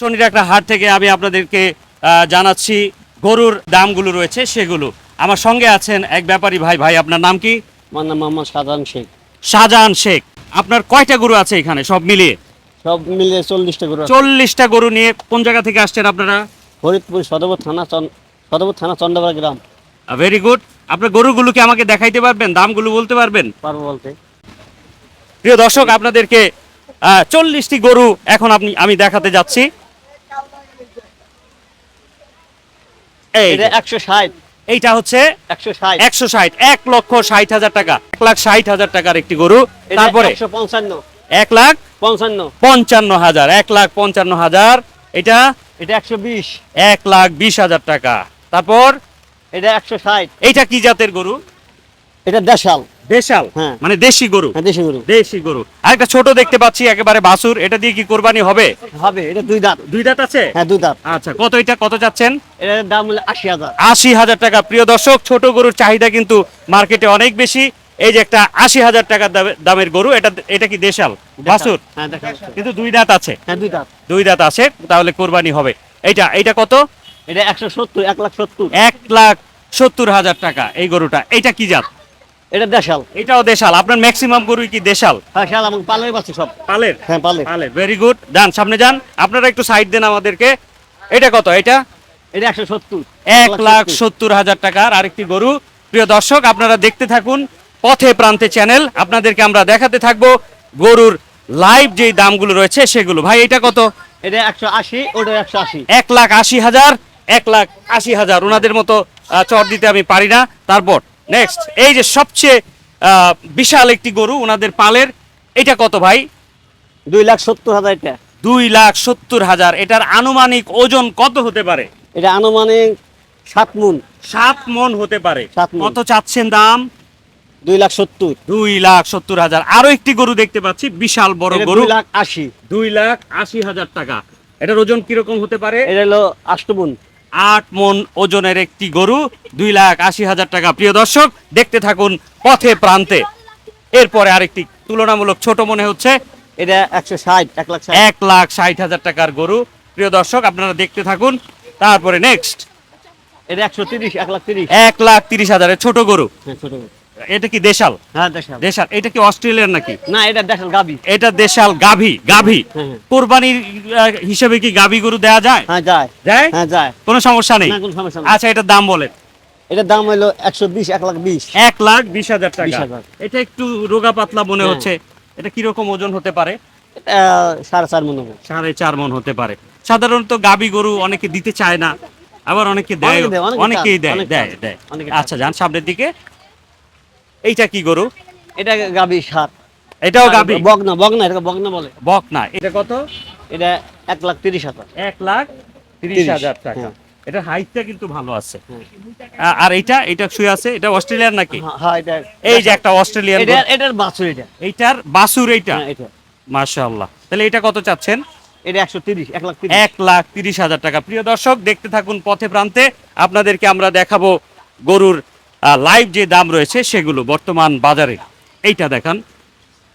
শনির একটা হাট থেকে আমি আপনাদেরকে জানাচ্ছি গরুর দামগুলো রয়েছে সেগুলো। আমার সঙ্গে আছেন এক ব্যাপারী ভাই। ভাই আপনার নাম কি? আমার নাম মোহাম্মদ সাধারণ শেখ। শাহজাহান শেখ। আপনার কয়টা গরু আছে এখানে সব মিলিয়ে? সব মিলিয়ে চল্লিশটা করে চল্লিশটা গরু নিয়ে কোন জায়গা থেকে আসছেন আপনারা? ফরিদপুর সদরপুর থানা সদরপুর থানা চন্দ্রপাড়া গ্রাম। ভেরি গুড আপনার গরুগুলোকে আমাকে দেখাইতে পারবেন? দামগুলো বলতে পারবেন? পারব বলতে। প্রিয় দর্শক আপনাদেরকে চল্লিশটি গরু এখন আপনি আমি দেখাতে যাচ্ছি। এটা একশো ষাট। এইটা হচ্ছে একশো ষাট। এক লক্ষ ষাট হাজার টাকা। এক লাখ ষাট হাজার টাকার একটি গরু। তারপরে পঞ্চান্ন। এক লাখ পঞ্চান্ন। পঞ্চান্ন হাজার এক লাখ পঞ্চান্ন হাজার। এটা এটা একশো বিশ। এক লাখ বিশ হাজার টাকা। তারপর এটা একশো ষাট। এইটা কি জাতের গরু? এটা দেশাল। দেশাল? হ্যাঁ। মানে দেশি গরু? হ্যাঁ দেশি গরু। দেশি গরু। আরেকটা ছোট দেখতে পাচ্ছি একেবারে বাসুর এটা দিয়ে কি কোরবানি হবে? হবে এটা দুই দাঁত। দুই দাঁত আছে? হ্যাঁ দুই দাঁত। আচ্ছা কত এটা? কত চাচ্ছেন এটার দাম হলো আশি হাজার। আশি হাজার টাকা। প্রিয় দর্শক ছোট গরুর চাহিদা কিন্তু মার্কেটে অনেক বেশি। এই যে একটা আশি হাজার টাকার দামের গরু এটা এটা কি দেশাল? বাসুর হ্যাঁ কিন্তু দুই দাঁত আছে। হ্যাঁ দুই দাঁত। দুই দাঁত আছে তাহলে কোরবানি হবে। এইটা এইটা কত? এটা একশো সত্তর এক লাখ সত্তর। এক লাখ সত্তর হাজার টাকা এই গরুটা। এইটা কি জাত? এটা দেশাল। এটাও দেশাল। আপনার ম্যাক্সিমাম গরুই কি দেশাল? হ্যাঁ শাল আমাকে পালের পাচ্ছে সব। পালের? হ্যাঁ পালে পালের। ভেরি গুড যান সামনে যান। আপনারা একটু সাইড দেন আমাদেরকে। এটা কত? এটা? এটা একশো সত্তর। এক লাখ সত্তর। হাজার টাকার আরেকটি গরু। প্রিয় দর্শক আপনারা দেখতে থাকুন পথে প্রান্তে চ্যানেল আপনাদেরকে আমরা দেখাতে থাকব গরুর লাইভ যেই দামগুলো রয়েছে সেগুলো। ভাই এটা কত? এটা একশো আশি ওটা একশো আশি। এক লাখ আশি হাজার এক লাখ আশি হাজার। ওনাদের মতো চর দিতে আমি পারি না। তারপর নেক্সট এই যে সবচেয়ে বিশাল একটি গরু ওনাদের পালের এটা কত ভাই? দুই লাখ সত্তর হাজার এটা। দুই লাখ সত্তর হাজার। এটার আনুমানিক ওজন কত হতে পারে? এটা আনুমানিক সাত মুন। সাত মন হতে পারে। কত চাচ্ছেন দাম? দুই লাখ সত্তর। দুই লাখ সত্তর হাজার। আরও একটি গরু দেখতে পাচ্ছি বিশাল বড় গরু। লাখ আশি। দুই লাখ আশি হাজার টাকা। এটার ওজন কীরকম হতে পারে? এটা হলো আষ্টমুন আট মন ওজনের একটি গরু দুই লাখ আশি হাজার টাকা। প্রিয় দর্শক দেখতে থাকুন পথে প্রান্তে। এরপরে আরেকটি তুলনামূলক ছোট মনে হচ্ছে। এটা একশো ষাট এক লাখ এক লাখ ষাট হাজার টাকার গরু। প্রিয় দর্শক আপনারা দেখতে থাকুন। তারপরে নেক্সট এটা একশো তিরিশ এক লাখ তিরিশ। এক লাখ তিরিশ হাজারের ছোট গরু। হ্যাঁ ছোট গরু। এটা কি দেশাল? হ্যাঁ দেশাল। দেশাল এটা কি অস্ট্রেলিয়ার নাকি? না এটা দেশাল এটা দেশাল গাভী গাভী। হ্যাঁ, হ্যাঁ। কোরবানির হিসেবে কি গাভী গরু দেওয়া যায়? হ্যাঁ যায়। যায়? হ্যাঁ যায়। কোনো সমস্যা নেই? কোনো সমস্যা নেই। আচ্ছা এটার দাম বলেন। এটার দাম হলো একশো বিশ এক লাখ বিশ। এক লাখ বিশ হাজার টাকা। এটা একটু রোগা পাতলা মনে হ্যাঁ। হচ্ছে। এটা কীরকম ওজন হতে পারে? সাড়ে চার মন হবে। সাড়ে চার মন হতে পারে। সাধারণত গাবি গরু অনেকে দিতে চায় না আবার অনেকে দেয় অনেকে দেয়, অনেকে অনেকেই দেয় দেয় দেয়। আচ্ছা যান সামনের দিকে। এইটা কি গরু? এটা গাবি সাত এটাও গাবি? বগনা বগনা এটা বগনা বলে। বক না এটা কত? এটা এক লাখ তিরিশ হাজার। এক লাখ তিরিশ হাজার টাকা। হ্যাঁ। এটা হাইটটা কিন্তু ভালো আছে। হ্যাঁ। আর এটা এটা শুয়ে আছে? এটা অস্ট্রেলিয়ার নাকি? হ্যাঁ, হ্যাঁ এটা এই যে একটা অস্ট্রেলিয়ান এটা। এটার বাছুর এটা। এইটার বাসুর এইটা? এটা। মাশাআল্লাহ। তাহলে এটা কত চাচ্ছেন? এটা একশো তিরিশ এক লাখ তিরিশ। এক লাখ তিরিশ হাজার টাকা। প্রিয় দর্শক দেখতে থাকুন পথে প্রান্তে। আপনাদেরকে আমরা দেখাবো গরুর লাইভ যে দাম রয়েছে সেগুলো বর্তমান বাজারে এইটা দেখান।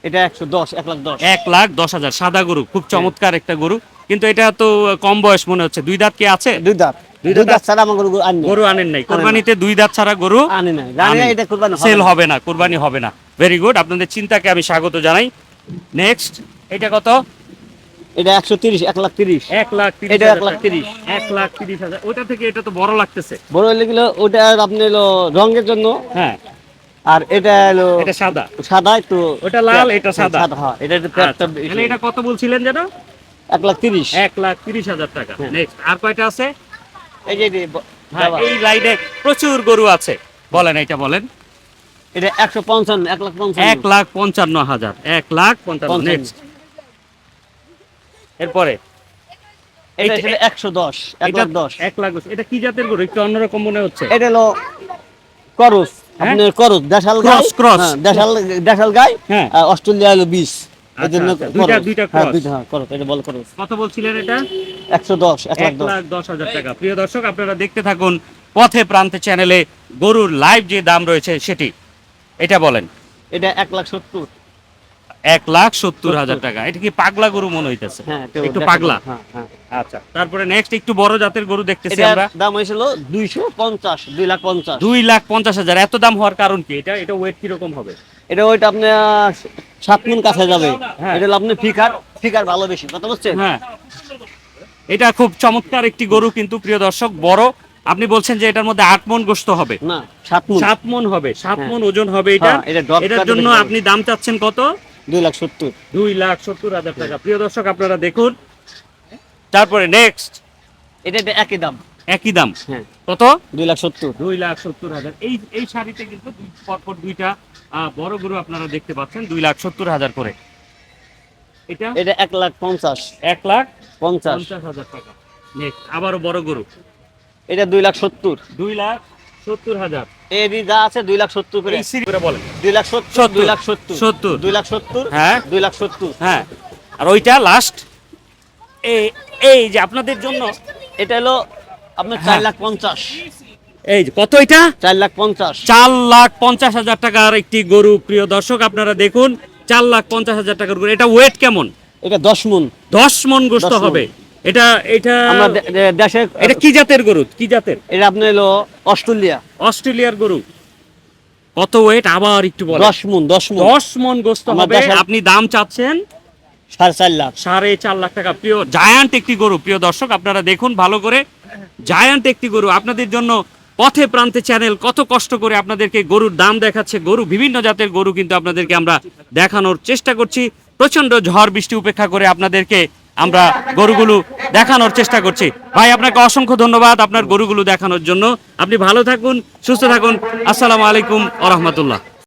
এটা একশো দশ এক লাখ দশ। এক লাখ দশ হাজার সাদা গরু খুব চমৎকার একটা গরু। কিন্তু এটা তো কম বয়স মনে হচ্ছে। দুই দাঁত কি আছে? দুই দাঁত। দুই দুই দাঁত দাঁত ছাড়া আমার গরু গরু আনেন নাই। কোরবানিতে দুই দাঁত ছাড়া গরু আনি না জানি এটা কোরবানি সেল হবে না কোরবানি হবে না। ভেরি গুড আপনাদের চিন্তাকে আমি স্বাগত জানাই। নেক্সট এটা কত? এটা একশো তিরিশ এক লাখ তিরিশ। এক লাখ তিরিশ এটা হাজার এক লাখ টাকা। তিরিশ। এক লাখ তিরিশ হাজার। ওটা থেকে এটা তো বড় লাগতেছে। বড় হলে গেলো ওটা আপনি হলো রঙের জন্য। হ্যাঁ। আর এটা হলো এটা সাদা। সাদা একটু ওটা লাল, এটা সাদা। হ্যাঁ এটা আচ্ছা, তাহলে এটা কত বলছিলেন যেন? লাখ লাখ হাজার টাকা। হ্যাঁ। নেক্সট আর কয়টা আছে? এই যে এই হ্যাঁ, লাইনে প্রচুর গরু আছে। বলেন এটা বলেন। এটা একশো পঞ্চান্ন এক লাখ পঞ্চান্ন। এক লাখ পঞ্চান্ন হাজার। এক লাখ পঞ্চান্ন। পঞ্চান্ন। নেক্সট এরপরে? এটা ছিল একশো দশ এক এটা লাখ দশ। এক লাখ দশ। এটা কি জাতের গরু? একটু অন্যরকম মনে হচ্ছে। এটা হলো করস। হ্যাঁ? আপনার করস দেশাল গাই। Cross, cross। হ্যাঁ, দেশাল দেশাল গাই। হ্যাঁ। অস্ট্রেলিয়া হলো আচ্ছা, আচ্ছা, দুইটা- দুইটা দুইটা করস। এটা বল করস। কত বলছিলেন এটা? একশো দশ এক লাখ এক দশ। লাখ দশ হাজার টাকা। প্রিয় দর্শক আপনারা দেখতে থাকুন পথে প্রান্তে চ্যানেলে গরুর লাইভ যে দাম রয়েছে সেটি। এটা বলেন। এটা এক লাখ সত্তর। এক লাখ সত্তর হাজার টাকা। এটা কি পাগলা গরু মনে হইতেছে? হ্যাঁ একটু পাগলা। হ্যাঁ হ্যাঁ। আচ্ছা তারপরে নেক্সট একটু বড় জাতের গরু দেখতেছি আমরা। দাম হয়েছিল দুইশো পঞ্চাশ দুই লাখ পঞ্চাশ। দুই লাখ পঞ্চাশ হাজার। এত দাম হওয়ার কারণ কি? এটা এটা ওয়েট কীরকম হবে? এটা ওইটা আপনি সাত মন কাছে যাবে। এটা আপনি ফিকার ফিকার ভালো বেশি কথা বুঝছেন? হ্যাঁ। এটা খুব চমৎকার একটি গরু কিন্তু প্রিয় দর্শক বড়। আপনি বলছেন যে এটার মধ্যে আট মন গোস্ত হবে। না সাত মন। সাত মন হবে সাত। মন ওজন হবে এটা। এটার জন্য আপনি দাম চাচ্ছেন কত? দুই লাখ সত্তর। দুই লাখ সত্তর হাজার টাকা। প্রিয় দর্শক আপনারা দেখুন। তারপরে নেক্সট এটা এটা একই দাম। একই দাম। হ্যাঁ। কত? দুই লাখ সত্তর। দুই লাখ সত্তর হাজার। এই এই শাড়িতে কিন্তু দুই পরপর দুইটা বড় গরু আপনারা দেখতে পাচ্ছেন দুই লাখ সত্তর হাজার করে। এটা? এটা এক লাখ পঞ্চাশ। এক লাখ পঞ্চাশ। পঞ্চাশ হাজার। টাকা নেক্সট আবারও বড় গরু। এটা দুই লাখ সত্তর। দুই লাখ সত্তর হাজার। এরই যা আছে দুই লাখ সত্তর করে। এই সিরি করে বলেন। দুই লাখ সত্তর সত্তর। দুই লাখ সত্তর। সত্তর। দুই লাখ সত্তর হ্যাঁ। দুই লাখ সত্তর। হ্যাঁ। আর ওইটা লাস্ট এই এই যে আপনাদের জন্য এটা হলো আপনার হ্যাঁ। চার লাখ পঞ্চাশ। এই যে কত এটা? চার লাখ পঞ্চাশ। চার লাখ পঞ্চাশ হাজার টাকার একটি গরু প্রিয় দর্শক আপনারা দেখুন চার লাখ পঞ্চাশ হাজার টাকার গরু। এটা ওয়েট কেমন? এটা দশ মন। দশ মন গোস্ত হবে। এটা এটা দেশে এটা কি জাতের গরু? কি জাতের? এটা আপনার হলো অস্ট্রেলিয়া। অস্ট্রেলিয়ার গরু। কত ওয়েট আবার একটু বলেন। দশ মন দশ মন। দশ মন গোস্ত হবে। আপনি দাম চাচ্ছেন? সাড়ে চার লাখ। সাড়ে চার লাখ টাকা। প্রিয় জায়ান্ট একটি গরু। প্রিয় দর্শক আপনারা দেখুন ভালো করে। জায়ান্ট একটি গরু। আপনাদের জন্য পথে প্রান্তে চ্যানেল কত কষ্ট করে আপনাদেরকে গরুর দাম দেখাচ্ছে। গরু বিভিন্ন জাতের গরু কিন্তু আপনাদেরকে আমরা দেখানোর চেষ্টা করছি। প্রচণ্ড ঝড় বৃষ্টি উপেক্ষা করে আপনাদেরকে আমরা গরুগুলো দেখানোর চেষ্টা করছি। ভাই, আপনাকে অসংখ্য ধন্যবাদ আপনার গরুগুলো দেখানোর জন্য। আপনি ভালো থাকুন, সুস্থ থাকুন। আসসালামু আলাইকুম আ রহমতুল্লাহ।